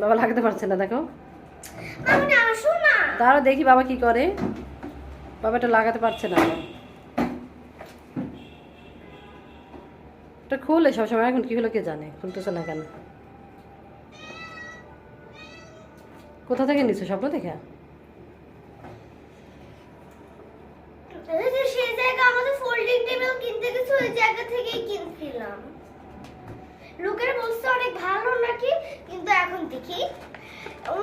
বাবা লাগাতে পারছে না দেখো। তারও দেখি বাবা কি করে। বাবা এটা লাগাতে পারছে না। এটা খুলে সবসময় এখন কি হলো কে জানে খুলতেছে না কেন। কোথা থেকে নিছো স্বপ্ন সেই জায়গা আমাদের ফোল্ডিং টেবিল কিনতে গেছে ওই জায়গা থেকেই কিনছিলাম। লোকের বলছে অনেক ভালো নাকি? কিন্তু এখন দেখি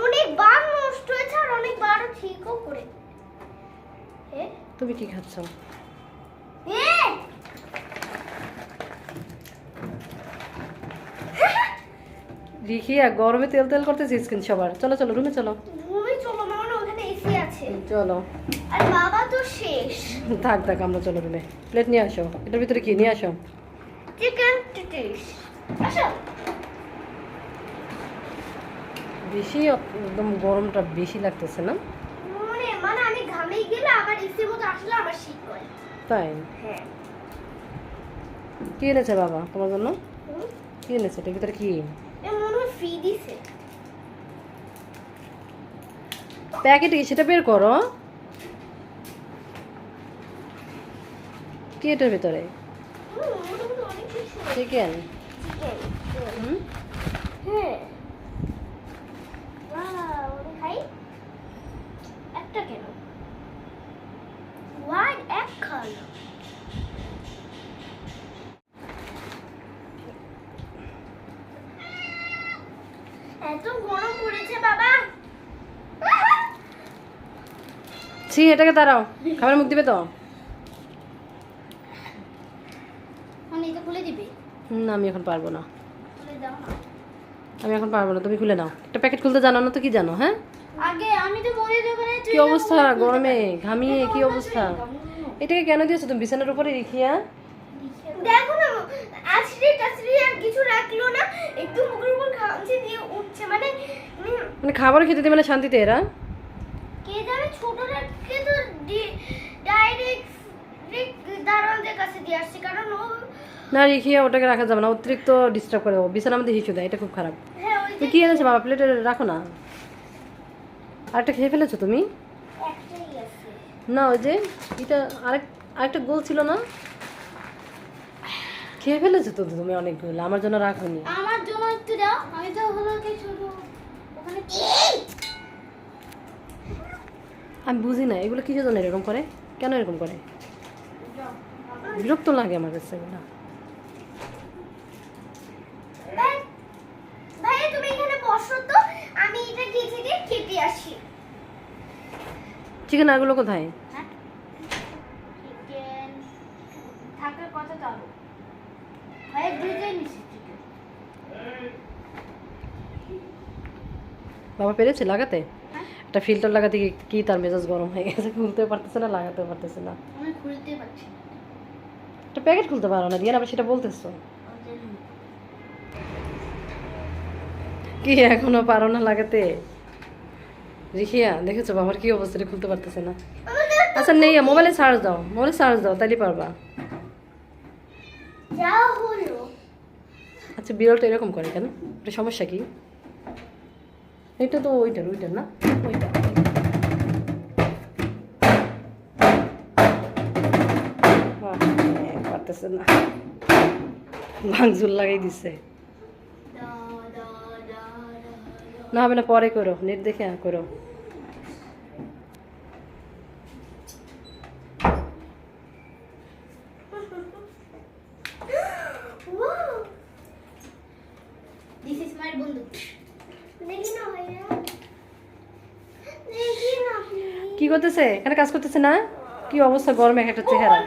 অনেক বার নষ্ট হয়েছে আর অনেক বারও ঠিকও করে এ? তুমি কি খাচ্ছ? আর গরমে তেল তেল করতেছিস কিন্তু সবার। চলো চলো রুমে চলো। ঘুমে চলো না মানে ওখানে এসি আছে। চলো। আর বাবা তো শেষ। থাক থাক আমরা চলো রুমে। প্লেট নিয়ে আসো। এটার ভিতরে কি? নিয়ে আসো। চিকেন টিটিস আসো বেশি একদম গরমটা বেশি লাগতেছে না? মানে মানে আমি ঘামেই গেলে আবার এসির মতো আসলে আমার শীত করে। তাই? হ্যাঁ। কি এনেছে বাবা তোমার জন্য? কি এনেছে? এটার ভিতরে কি? এ মনে ফ্রি দিছে। প্যাকেটে কি? সেটা বের করো। কি এটার ভিতরে? চিকেন। এত গরম পড়েছে বাবা এটাকে দাঁড়াও। খাবার মুখ দিবে তো মানে এটা খুলে দিবে না আমি এখন পারব না। আমি এখন পারব না তুমি খুলে নাও। একটা প্যাকেট খুলতে জানো না তো কি জানো হ্যাঁ? আগে আমি তো দোকানে কি অবস্থা গরমে ঘামিয়ে কি অবস্থা? এটাকে কেন দিয়েছ তুমি? বিছানার উপরে রেখিয়া দেখো না আছড়ে টাছড়ে আর কিছু রাখল না একটু মুখের উপর খামচে দিয়ে উঠছে। মানে মানে খাবার খেতে দেবে না শান্তিতে এরা? কে জানে ছোটটাকে তো না রেখে ওটাকে রাখা যাবে না। অতিরিক্ত ডিস্টার্ব করে বিছানার মধ্যে হিসু দেয় এটা খুব খারাপ। ওই তো যে কি এনেছে? বাবা প্লেটে রাখো না। আরেকটা খেয়ে ফেলেছো তুমি? না ওই যে এটা আরেক আরেকটা গোল ছিল না? খেয়ে ফেলেছো তো তুমি অনেকগুলো। আমার জন্য রাখোনি। আমার জন্য একটু দাও। আমি তো হলো কি ওখানে আমি বুঝি না এগুলো কিসের জন্য এরকম করে? কেন এরকম করে? বিরক্ত লাগে আমার কাছে এগুলো ভাই ভাই তুমি এখানে বসো তো আমি এটা গিয়ে থেকে কেটে আসি চিকেন আগুলো কোথায়? চিকেন বাবা পেরেছে লাগাতে? একটা ফিল্টার লাগাতে কি তার মেজাজ গরম হয়ে গেছে খুলতে পারতেছে না লাগাতে পারতেছে না। খুলতে পারছি না। একটা প্যাকেট খুলতে পারো না দিয়ে আবার সেটা বলতেছো? কি এখনও পারো না লাগাতে? রিখিয়া দেখেছ বাবার কি অবস্থা খুলতে পারতেছে না। আচ্ছা নেই মোবাইলে চার্জ দাও মোবাইলে চার্জ দাও তাইলে পারবা। আচ্ছা বিড়ালটা এরকম করে কেন? এটা সমস্যা কি? এটা তো ওইটার ওইটার না? ওইটা। পারতেছে না। ভাঙজুল লাগাই দিছে। না হবে না পরে করো নেট দেখে করো। কি করতেছে? এখানে কাজ করতেছে না? কি অবস্থা? গরমে এক একটা চেহারা।